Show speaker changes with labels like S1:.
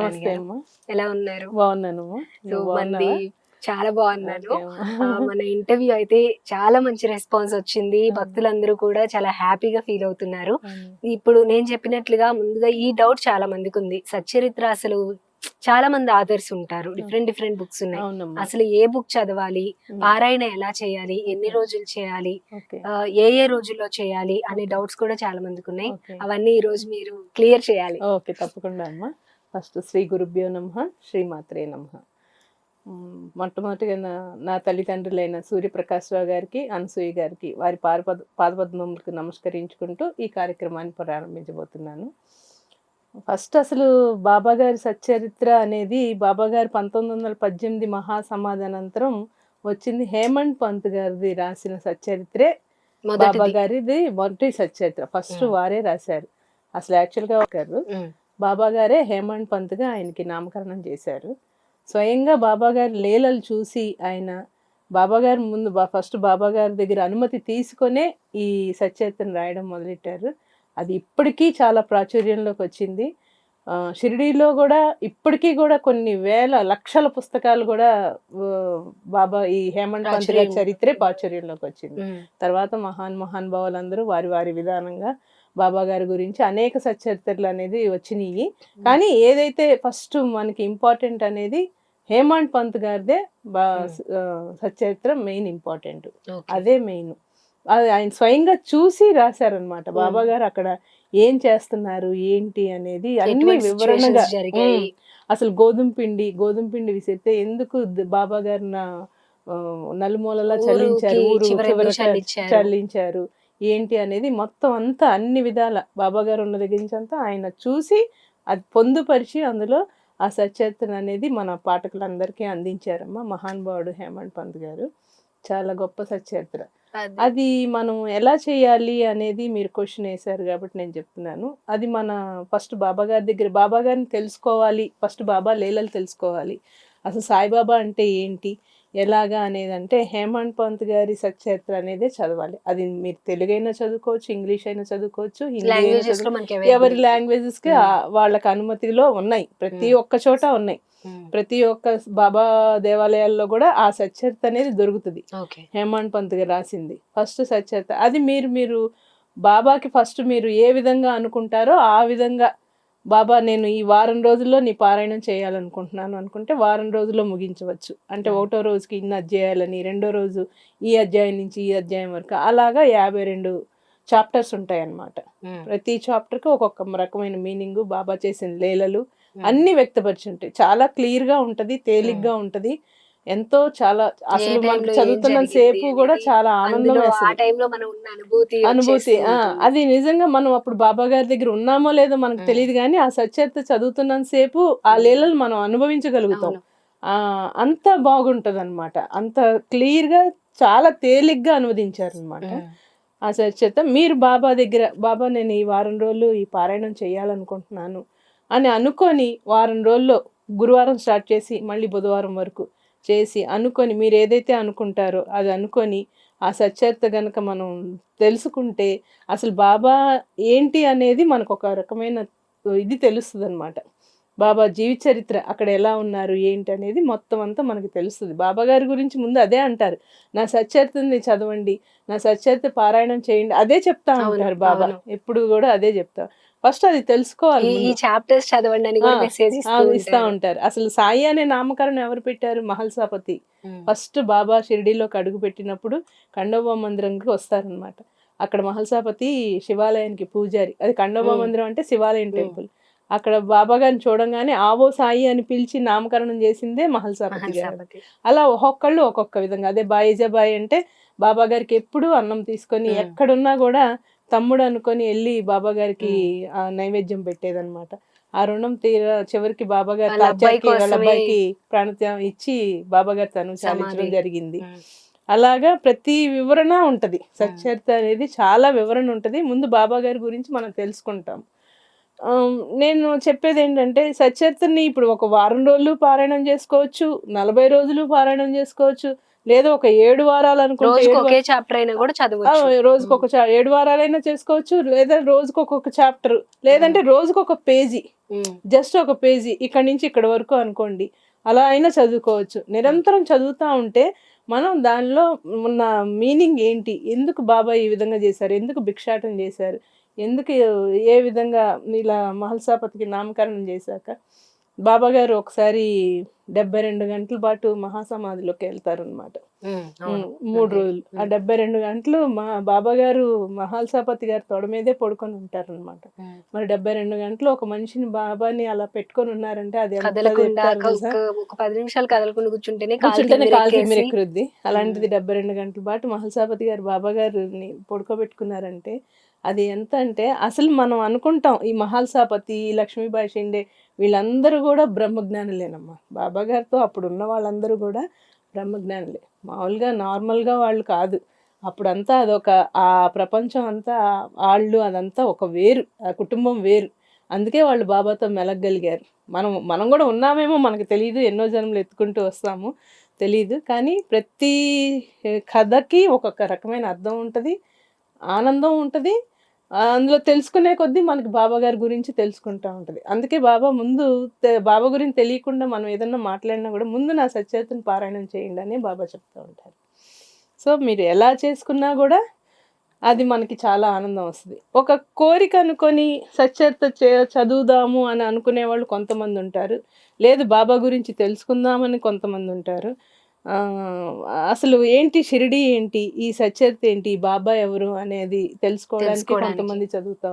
S1: నమస్కారం
S2: అమ్మా.
S1: ఎలా ఉన్నారు?
S2: బాగున్నాను
S1: సో మంది చాలా బాగున్నాను మన ఇంటర్వ్యూ అయితే చాలా మంచి రెస్పాన్స్ వచ్చింది. భక్తులందరూ కూడా చాలా హ్యాపీగా ఫీల్ అవుతున్నారు. ఇప్పుడు నేను చెప్పినట్లుగా ముందుగా ఈ డౌట్ చాలా మందికి ఉంది. సచ్చరిత్ర అసలు చాలా మంది ఆథర్స్ ఉంటారు. డిఫరెంట్ డిఫరెంట్ బుక్స్ ఉన్నాయి. అసలు ఏ బుక్ చదవాలి? పారాయణ ఎలా చేయాలి? ఎన్ని రోజులు చేయాలి? ఏ ఏ రోజుల్లో చేయాలి? అనే డౌట్స్ కూడా చాలా మందికి ఉన్నాయి. అవన్నీ ఈ రోజు మీరు క్లియర్ చేయాలి.
S2: ఓకే తప్పకుండా అమ్మా. ఫస్ట్ శ్రీ గురుభ్యో నమ శ్రీమాత్రే నమ. మొట్టమొదటిగా నా నా తల్లిదండ్రులైన సూర్యప్రకాశ్రావు గారికి అనసూయ గారికి వారి పాదపద పాదపద్మములకు నమస్కరించుకుంటూ ఈ కార్యక్రమాన్ని ప్రారంభించబోతున్నాను. ఫస్ట్ అసలు బాబా గారి సచ్చరిత్ర అనేది బాబా గారు పంతొమ్మిది వందల పద్దెనిమిది మహాసమాధానంతరం వచ్చింది హేమంత్ పంత్ గారిది రాసిన సచ్చరిత్రే. బాబా గారిది మొదటి సచ్చరిత్ర. ఫస్ట్. వారే రాశారు. అసలు యాక్చువల్గా గారు
S1: ఉమ్,
S2: బాబా గారే హేమంత్ పంత్గా ఆయనకి నామకరణం చేశారు. స్వయంగా బాబా గారి లీలలు చూసి ఆయన బాబా గారి ముందు బా ఫస్ట్ బాబా గారి దగ్గర అనుమతి తీసుకొనే ఈ సచరిత్రను రాయడం మొదలెట్టారు. అది ఇప్పటికీ చాలా ప్రాచుర్యంలోకి వచ్చింది. షిరిడీలో కూడా ఇప్పటికీ కూడా కొన్ని వేల లక్షల పుస్తకాలు కూడా బాబా ఈ హేమంత్ పంత్. చరిత్రే ప్రాచుర్యంలోకి వచ్చింది. తర్వాత మహాన్ మహాన్ భావులందరూ వారి వారి విధానంగా బాబా గారి గురించి అనేక సచ్చరిత్రలు అనేది వచ్చినాయి. కానీ ఏదైతే ఫస్ట్ మనకి ఇంపార్టెంట్ అనేది హేమంత్ పంత్ గారిదే బా ఆ, సచ్చరిత్ర మెయిన్ ఇంపార్టెంట్. అదే మెయిన్ అది ఆయన స్వయంగా చూసి రాశారనమాట బాబా గారు అక్కడ ఏం చేస్తున్నారు ఏంటి అనేది అన్ని వివరణగా అసలు గోధుమ పిండి గోధుమ పిండి విసిరితే ఎందుకు బాబా గారు నలుమూలలా చల్లించారు ఊరు
S1: చల్లించారు?
S2: ఏంటి అనేది మొత్తం అంతా అన్ని విధాల బాబా గారు ఉన్న దగ్గర నుంచి అంతా ఆయన చూసి అది పొందుపరిచి అందులో ఆ సచరిత్ర అనేది మన పాఠకులందరికీ అందించారమ్మా మహానుభావుడు హేమంత్ పంత్ గారు. చాలా గొప్ప సచరిత్ర
S1: అది-
S2: అది మనం ఎలా చేయాలి అనేది మీరు క్వశ్చన్ వేశారు కాబట్టి నేను చెప్తున్నాను. అది మన ఫస్ట్ బాబా గారి దగ్గర బాబా గారిని తెలుసుకోవాలి ఫస్ట్ బాబా లీలలు తెలుసుకోవాలి. అసలు సాయిబాబా అంటే ఏంటి? ఎలాగా అనేది అంటే హేమంత్ పంత్ గారి సచరిత్ర అనేది చదవాలి. అది మీరు తెలుగైనా చదువుకోవచ్చు ఇంగ్లీష్ అయినా చదువుకోవచ్చు హిందీ అయినా ఎవరి
S1: available.
S2: లాంగ్వేజెస్కి
S1: Hmm.
S2: వాళ్ళకి అనుమతిలో ఉన్నాయి. ప్రతి
S1: Hmm.
S2: ఒక్క చోట ఉన్నాయి.
S1: ఉమ్,
S2: ప్రతి ఒక్క బాబా దేవాలయాల్లో కూడా ఆ సచరిత్ర అనేది దొరుకుతుంది. హేమంత్ పంత్ గారు రాసింది. ఫస్ట్ సచరిత అది మీరు మీరు బాబాకి ఫస్ట్ మీరు ఏ విధంగా అనుకుంటారో ఆ విధంగా బాబా నేను ఈ వారం రోజుల్లో నీ పారాయణం చేయాలనుకుంటున్నాను అనుకుంటే వారం రోజుల్లో ముగించవచ్చు. అంటే
S1: Hmm.
S2: ఒకటో రోజుకి ఇన్ని అధ్యాయాలని రెండో రోజు ఈ అధ్యాయం నుంచి ఈ అధ్యాయం వరకు అలాగా యాభై రెండు చాప్టర్స్ ఉంటాయి అన్నమాట
S1: ఉమ్,
S2: ప్రతి చాప్టర్కి ఒక్కొక్క రకమైన మీనింగ్ బాబా చేసిన లీలలు
S1: ఉమ్.
S2: అన్ని వ్యక్తపరిచి ఉంటాయి. చాలా క్లియర్గా ఉంటది తేలిగ్గా ఉంటది. ఎంతో చాలా అసలు మనకు చదువుతున్న సేపు కూడా చాలా ఆనందం
S1: అనుభూతి
S2: అనుభూతి. అది నిజంగా మనం అప్పుడు బాబా గారి దగ్గర ఉన్నామో లేదో మనకు. తెలియదు కానీ ఆ సత్యత చదువుతున్నంత సేపు ఆ. లీలలు మనం అనుభవించగలుగుతాం. ఆ అంత బాగుంటది అనమాట అంత క్లియర్గా చాలా తేలిగ్గా అనువదించారు అనమాట ఆ సత్యత మీరు బాబా దగ్గర బాబా నేను ఈ వారం రోజులు ఈ పారాయణం చేయాలనుకుంటున్నాను అని అనుకొని వారం రోజుల్లో గురువారం స్టార్ట్ చేసి మళ్ళీ బుధవారం వరకు చేసి అనుకొని మీరు ఏదైతే అనుకుంటారో అది అనుకొని ఆ సత్యత గనక మనం తెలుసుకుంటే అసలు బాబా ఏంటి అనేది మనకు ఒక రకమైన ఇది తెలుస్తుంది అనమాట బాబా జీవిత చరిత్ర అక్కడ ఎలా ఉన్నారు ఏంటి అనేది మొత్తం అంతా మనకి తెలుస్తుంది. బాబా గారి గురించి ముందు అదే అంటారు. నా సచ్చరిత్రని చదవండి నా సచ్చరిత్ర పారాయణం చేయండి అదే చెప్తా ఉంటారు బాబా. ఎప్పుడు కూడా అదే చెప్తా. ఫస్ట్ అది తెలుసుకోవాలి
S1: ఈ-. చాప్టర్స్ చదవండి అని కూడా మెసేజ్
S2: ఇస్తా ఉంటారు. అసలు సాయి అనే నామకరణం ఎవరు పెట్టారు? మహల్సాపతి. ఫస్ట్ బాబా షిరిడీలోకి అడుగు పెట్టినప్పుడు ఖండోబా మందిరంకి వస్తారనమాట అక్కడ మహల్సాపతి శివాలయానికి పూజారి. అది ఖండోబా. మందిరం అంటే శివాలయం. టెంపుల్. అక్కడ బాబా గారిని చూడంగానే ఆవో సాయి అని పిలిచి నామకరణం చేసిందే మహల్సాపతి గారు. అలా ఒక్కొక్కళ్ళు ఒక్కొక్క విధంగా. అదే బాయిజాబాయి అంటే బాబా గారికి ఎప్పుడు అన్నం తీసుకొని. ఎక్కడున్నా కూడా తమ్ముడు అనుకొని వెళ్ళి బాబా గారికి ఆ నైవేద్యం పెట్టేదన్నమాట. ఆ రుణం తీర చివరికి బాబా గారి అబ్బాయికి ప్రాణత్యాగం ఇచ్చి బాబా గారి తను
S1: సమాధి.
S2: జరిగింది. అలాగా ప్రతి వివరణ ఉంటది. సచ్చరిత అనేది చాలా వివరణ ఉంటది. ముందు బాబా గారి గురించి మనం తెలుసుకుంటాం. నేను చెప్పేది ఏంటంటే సచ్చరితని ఇప్పుడు ఒక వారం రోజులు పారాయణం చేసుకోవచ్చు నలభై రోజులు పారాయణం చేసుకోవచ్చు. లేదా ఒక ఏడు వారాలు అనుకుంటే
S1: చాప్టర్ అయినా కూడా
S2: ఆ,
S1: చదవచ్చు
S2: రోజుకి ఒక ఏడు వారాలైనా చేసుకోవచ్చు లేదా రోజుకి ఒక్కొక్క చాప్టర్ లేదంటే రోజుకి ఒక పేజీ. జస్ట్ ఒక పేజీ ఇక్కడ నుంచి ఇక్కడ వరకు అనుకోండి. అలా అయినా చదువుకోవచ్చు. నిరంతరం చదువుతా ఉంటే మనం దానిలో ఉన్న మీనింగ్ ఏంటి? ఎందుకు బాబా ఈ విధంగా చేశారు? ఎందుకు భిక్షాటం చేశారు? ఎందుకు ఏ విధంగా ఇలా మహల్సాపతికి నామకరణం చేశాక? బాబా గారు ఒకసారి డెబ్బై రెండు గంటల పాటు మహాసమాధిలోకి వెళ్తారనమాట. మూడు. రోజులు ఆ. డెబ్బై రెండు గంటలు మా బాబా గారు మహాల్సాపతి గారు తొడ మీదే పడుకొని ఉంటారనమాట. మరి డెబ్బై రెండు గంటలు ఒక మనిషిని బాబాని అలా పెట్టుకొని ఉన్నారంటే అది
S1: పది నిమిషాలు కదలకుండా కూర్చుంటేనే కాలు
S2: అలాంటిది డెబ్బై రెండు గంటల పాటు మహల్సాపతి గారు బాబా గారిని పడుకోబెట్టుకున్నారంటే అది ఎంత అంటే అసలు మనం అనుకుంటాం ఈ మహల్సాపతి లక్ష్మీబాయి షిండే వీళ్ళందరూ కూడా బ్రహ్మజ్ఞానులేనమ్మా బాబా గారితో అప్పుడు ఉన్న వాళ్ళందరూ కూడా బ్రహ్మజ్ఞానులే. మామూలుగా నార్మల్గా వాళ్ళు కాదు. అప్పుడంతా అదొక ఆ ప్రపంచం అంతా వాళ్ళు అదంతా ఒక వేరు ఆ కుటుంబం వేరు. అందుకే వాళ్ళు బాబాతో మెలగగలిగారు మనం మనం కూడా ఉన్నామేమో మనకు తెలియదు ఎన్నో జన్మలు ఎత్తుకుంటూ వస్తాము తెలియదు కానీ ప్రతి కథకి ఒక్కొక్క రకమైన అర్థం ఉంటుంది ఆనందం ఉంటుంది అందులో తెలుసుకునే కొద్దీ మనకి బాబా గారి గురించి తెలుసుకుంటా ఉంటుంది. అందుకే బాబా ముందు బాబా గురించి తెలియకుండా మనం ఏదన్నా మాట్లాడినా కూడా ముందు నా సత్యతను పారాయణం చేయండి అని బాబా చెప్తూ ఉంటారు. సో మీరు ఎలా చేసుకున్నా కూడా అది మనకి చాలా ఆనందం వస్తుంది. ఒక కోరిక అనుకొని సచేత చదువుదాము అని అనుకునే వాళ్ళు కొంతమంది ఉంటారు. లేదు బాబా గురించి తెలుసుకుందామని కొంతమంది ఉంటారు. అసలు ఏంటి షిరిడి ఏంటి? ఈ సచ్చరిత ఏంటి? ఈ బాబా ఎవరు అనేది తెలుసుకోవడానికి
S1: తెలుసుకోవడానికి.
S2: కొంతమంది చదువుతా ఉంటారు